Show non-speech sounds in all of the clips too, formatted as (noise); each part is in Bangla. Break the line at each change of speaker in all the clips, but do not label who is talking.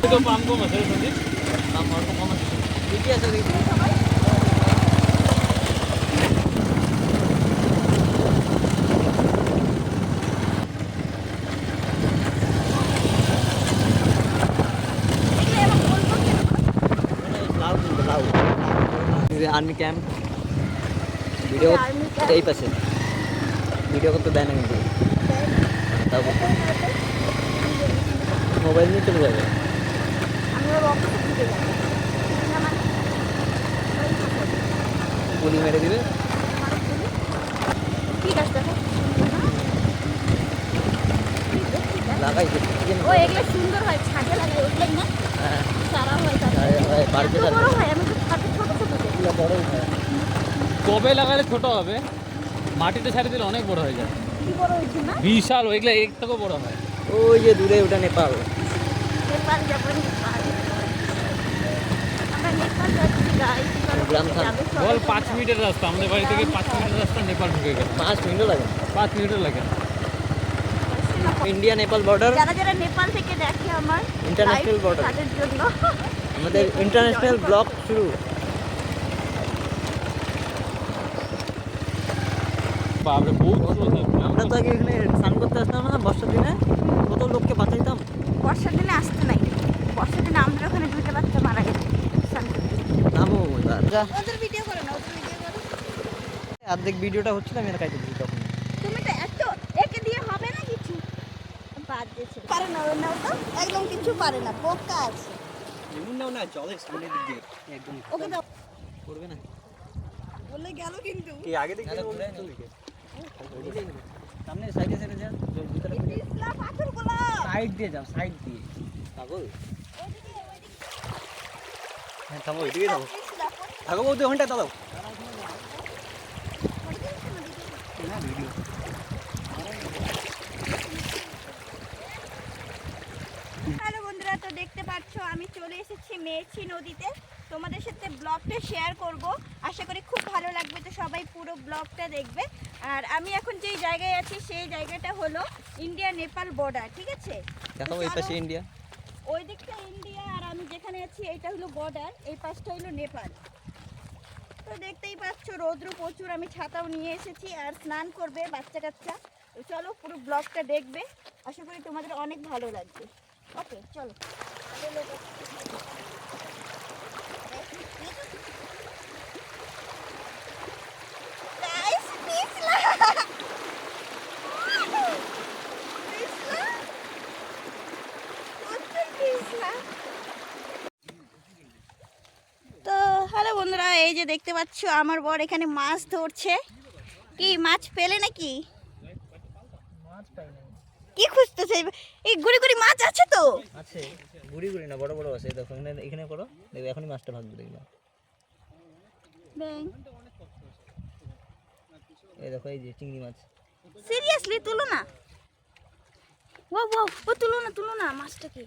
থেকেও পাম কম আছে রে সন্দীপ
দাম অল্প কম আছে ঠিকই আছে দেখি army camp video
Army camp?
এই পাশে ভিডিও করতে দেয় না কিন্তু তারপর মোবাইল নিয়ে চলে যাবে গুলি মেরে দিবে?
ও এগুলো সুন্দর হয় ছাদে লাগে ওগুলোই না?
হ্যাঁ।
সারা হয়
হয়, হয়, বাড়িতে
বড় হয় আমি ছোট ছোট দেখি।
হয়।
কবে লাগালে ছোট হবে? মাটিতে ছাড়ি দিলে অনেক বড় হয়ে যায়। বিশাল ওইগুলো এক থেকেও বড় হয়।
ওই যে দূরে ওটা নেপাল।
নেপাল যাব নেপাল। আমরা নেপাল যাচ্ছি গাই
বল পাঁচ মিনিটের রাস্তা আমাদের বাড়ি থেকে পাঁচ মিনিটের রাস্তা নেপাল ঢুকে গেল।
পাঁচ মিনিটও লাগে।
পাঁচ মিনিটের লাগে।
ইন্ডিয়া নেপাল বর্ডার
যারা যারা নেপাল থেকে দেখে আমার
border.
তাদের জন্য।
আমাদের (laughs) ইন্টারন্যাশনাল ব্লক শুরু।
বাপরে বহুত
আমরা তো আগে এখানে স্নান করতে আসতাম না বর্ষার দিনে। কত লোককে
বর্ষার দিনে আসতে নাই। বর্ষার দিনে আমাদের ওখানে দুইটা বাচ্চা মারা গেছে। ওদের ভিডিও করো না ওদের ভিডিও করো।
অর্ধেক ভিডিওটা হচ্ছিল আমি দিই তখন।
তুমি তো এত একে দিয়ে হবে না কিছু? বাদ দিয়েছে। পারে না ও না তো। একদম কিছু পারে না বোকা আছে।
এমন নাও না জলের সামনে দিক দিয়ে। একদম।
ওকে দাও।
করবে না।
বলে গেল কিন্তু।
কি আগে দিক সামনে সাইডে সাইডে যা। জল ভিতরে
পাথরগুলো।
সাইড দিয়ে যাও সাইড দিয়ে। পাগল?
ওইদিকে ওইদিকে
হ্যাঁ থামো এদিকে থামো। থাকো বলতে ঘণ্টা দাও
ওইদিকে
ভিডিও
হ্যালো বন্ধুরা তো দেখতে পাচ্ছ আমি চলে এসেছি মেছি নদীতে। তোমাদের সাথে ব্লগটা শেয়ার করব। আশা করি খুব ভালো লাগবে তো সবাই পুরো ব্লগটা দেখবে। আর আমি এখন যেই জায়গায় আছি সেই জায়গাটা হলো ইন্ডিয়া নেপাল বর্ডার ঠিক আছে?
দেখো এই পাশে ইন্ডিয়া
ওই দিকটা ইন্ডিয়া আর আমি যেখানে আছি এটা হলো বর্ডার এই পাশটা হলো নেপাল তো দেখতেই পাচ্ছ রৌদ্র প্রচুর আমি ছাতাও নিয়ে এসেছি আর স্নান করবে বাচ্চা কাচ্চা। তো চলো পুরো ব্লগটা দেখবে। আশা করি তোমাদের অনেক ভালো লাগবে। ওকে চলো। Guys, হ্যালো বন্ধুরা এই যে দেখতে পাচ্ছ আমার বর এখানে মাছ ধরছে। কি মাছ পেলে নাকি? কি খুঁজতেছে? এই গুড়ি গুড়ি মাছ আছে তো?
আছে। গুড়ি গুড়ি না বড় বড় আছে। দেখো এখানে এখানে করো। দেখবে এখনই মাছটা ভাগবে দেখবে এই দেখো এই যে চিংড়ি মাছ।
সিরিয়াসলি তুলো না। ও ও ও তুলো না তুলো না মাছটা কি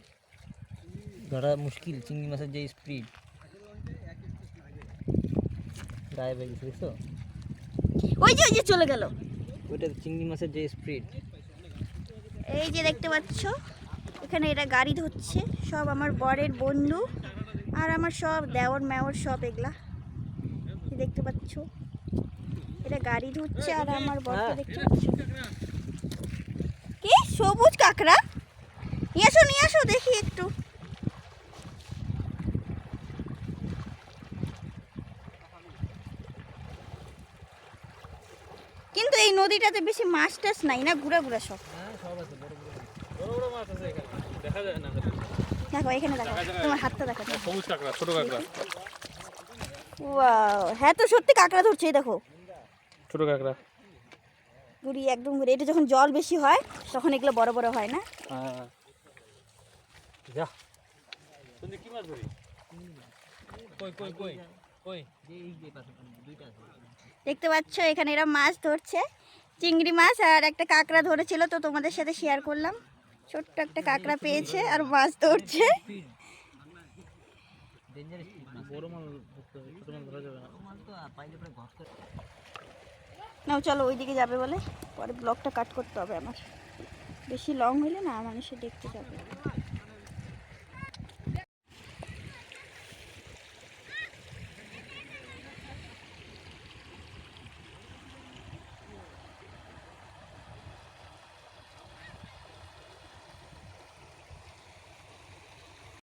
ধরা মুশকিল চিংড়ি মাছের যে স্পিড গায়ে বেগে দেখছ?
ওই যে ওই যে চলে গেল।
ওইটা চিংড়ি মাছের যে স্পিড
এই যে দেখতে পাচ্ছ এখানে এরা গাড়ি ধরছে সব আমার বরের বন্ধু আর আমার সব দেওর মেওর সব এগুলা। দেখতে পাচ্ছ এটা গাড়ি ধরছে আর আমার বরকে
হ্যাঁ।
দেখতে পাচ্ছ। কি? সবুজ কাঁকড়া? নিয়ে আসো নিয়ে আসো দেখি একটু। কিন্তু এই নদীটাতে বেশি মাছ টাছ নাই না? ঘুরা ঘুরা সব।
হ্যাঁ
দেখা
এখানে দেখো তোমার হাতটা দেখো।
সবুজ কাঁকড়া ছোট কাঁকড়া।
ওয়াও হ্যাঁ তো সত্যি কাঁকড়া ধরছে এই দেখো।
ছোট কাঁকড়া।
গুড়ি একদম গুড়ি এটা যখন জল বেশি হয় তখন এগুলো বড় বড় হয় না?
হ্যাঁ। যা। কি মাছ ধরি কই কই কই?
আছে।
দেখতে পাচ্ছ এখানে এরা মাছ ধরছে। চিংড়ি মাছ আর একটা কাঁকড়া ধরেছিল তো তোমাদের সাথে শেয়ার করলাম। ছোট্ট একটা কাঁকড়া পেয়েছে আর মাছ ধরছে।
ডেঞ্জারাস স্পিড মাছ
বড় মাছ ধরতে হবে ছোট মাছ ধরা যাবে না।
বড় মাছ তো পাইলে পরে ঘট করে
নাও চলো ওইদিকে যাবে বলে। পরে ব্লগটা কাট করতে হবে আমার। বেশি লং হলে না মানুষে দেখতে যাবে।